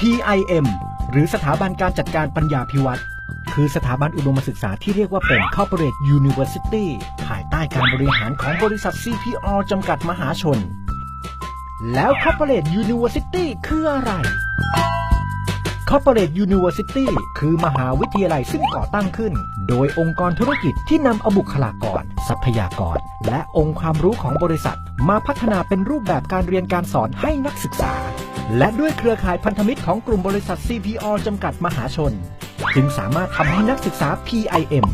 PIM หรือสถาบันการจัดการปัญญาพิวัตรคือสถาบันอุดมศึกษาที่เรียกว่าเป็น Corporate University ภายใต้การบริหารของบริษัท CPO จำกัดมหาชน แล้ว Corporate University คืออะไร Corporate University คือมหาวิทยาลัยซึ่งก่อตั้งขึ้น โดยองค์กรธุรกิจที่นำเอาบุคลากร ทรัพยากร และองค์ความรู้ของบริษัท มาพัฒนาเป็นรูปแบบการเรียนการสอนให้นักศึกษา และด้วยเครือข่ายพันธมิตรของกลุ่มบริษัท CPO จำกัดมหาชน จึงสามารถทำให้นักศึกษา PIM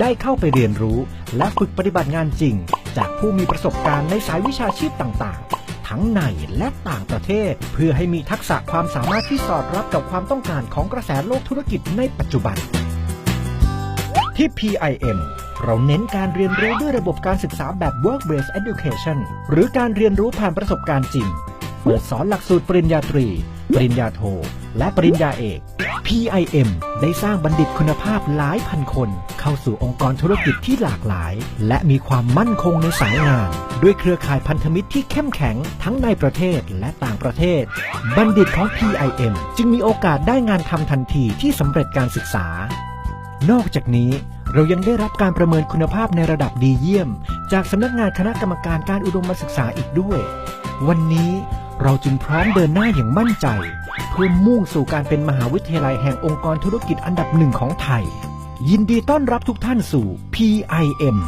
ได้เข้าไปเรียนรู้ และฝึกปฏิบัติงานจริง จากผู้มีประสบการณ์ในสายวิชาชีพต่างๆ ทั้งในและต่างประเทศ เพื่อให้มีทักษะความสามารถที่สอดรับกับความต้องการของกระแสโลกธุรกิจในปัจจุบัน ที่ PIM เราเน้นการเรียนรู้ด้วยระบบการศึกษาแบบ work based education หรือการเรียนรู้ผ่านประสบการณ์จริง เปิดสอนหลักสูตรปริญญาตรี ปริญญาโท และปริญญาเอก PIM ได้สร้างบัณฑิตคุณภาพหลายพันคน เข้าสู่องค์กรธุรกิจที่หลากหลาย และมีความมั่นคงในสายงาน ด้วยเครือข่ายพันธมิตรที่เข้มแข็งทั้งในประเทศและต่างประเทศ บัณฑิตของ PIM จึงมีโอกาสได้งานทำทันทีที่สำเร็จการศึกษา นอกจากนี้เรายังได้รับการประเมินคุณภาพในระดับดีเยี่ยม จากสำนักงานคณะกรรมการการอุดมศึกษาอีกด้วย วันนี้ เราจึงพร้อมเดินหน้าอย่างมั่นใจ เพื่อมุ่งสู่การเป็นมหาวิทยาลัยแห่งองค์กรธุรกิจอันดับหนึ่งของไทย ยินดีต้อนรับทุกท่านสู่ PIM